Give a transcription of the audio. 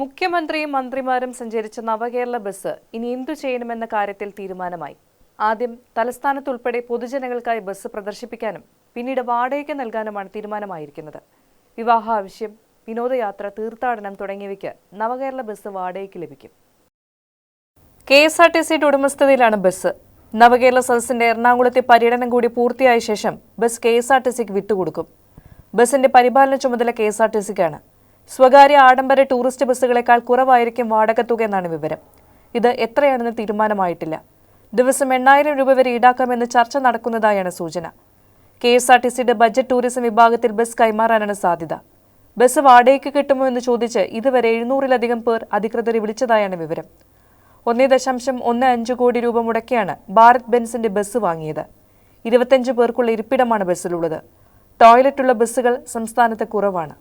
മുഖ്യമന്ത്രിയും മന്ത്രിമാരും സഞ്ചരിച്ച നവകേരള ബസ് ഇനി എന്തു ചെയ്യണമെന്ന കാര്യത്തിൽ തീരുമാനമായി. ആദ്യം തലസ്ഥാനത്തുൾപ്പെടെ പൊതുജനങ്ങൾക്കായി ബസ് പ്രദർശിപ്പിക്കാനും പിന്നീട് വാടകയ്ക്ക് നൽകാനുമാണ് തീരുമാനമായിരിക്കുന്നത്. വിവാഹ ആവശ്യം വിനോദയാത്ര തീർത്ഥാടനം തുടങ്ങിയവയ്ക്ക് നവകേരള ബസ് വാടകയ്ക്ക് ലഭിക്കും. കെ എസ് ആർ ടി സിയുടെ ഉടമസ്ഥതയിലാണ് ബസ്. നവകേരള സദസ്സിന്റെ എറണാകുളത്തെ പര്യടനം കൂടി പൂർത്തിയായ ശേഷം bus K S R T സിക്ക് വിട്ടുകൊടുക്കും. ബസിന്റെ പരിപാലന ചുമതല കെ എസ് ആർ ടി സിക്കാണ്. സ്വകാര്യ ആഡംബര ടൂറിസ്റ്റ് ബസ്സുകളെക്കാൾ കുറവായിരിക്കും വാടക തുക എന്നാണ് വിവരം. ഇത് എത്രയാണെന്ന് തീരുമാനമായിട്ടില്ല. ദിവസം എണ്ണായിരം രൂപ വരെ ഈടാക്കാമെന്ന് ചർച്ച നടക്കുന്നതായാണ് സൂചന. കെ എസ് ആർ ടി സിയുടെ ബജറ്റ് ടൂറിസം വിഭാഗത്തിൽ ബസ് കൈമാറാനാണ് സാധ്യത. ബസ് വാടകയ്ക്ക് കിട്ടുമോ എന്ന് ചോദിച്ച് ഇതുവരെ എഴുന്നൂറിലധികം പേർ അധികൃതരെ വിളിച്ചതായാണ് വിവരം. ഒന്നേ ദശാംശം ഒന്ന് അഞ്ച് കോടി രൂപ മുടക്കിയാണ് ഭാരത് ബെൻസിന്റെ ബസ് വാങ്ങിയത്. ഇരുപത്തഞ്ച് പേർക്കുള്ള ഇരിപ്പിടമാണ് ബസ്സിലുള്ളത്. ടോയ്ലറ്റുള്ള ബസ്സുകൾ സംസ്ഥാനത്ത് കുറവാണ്.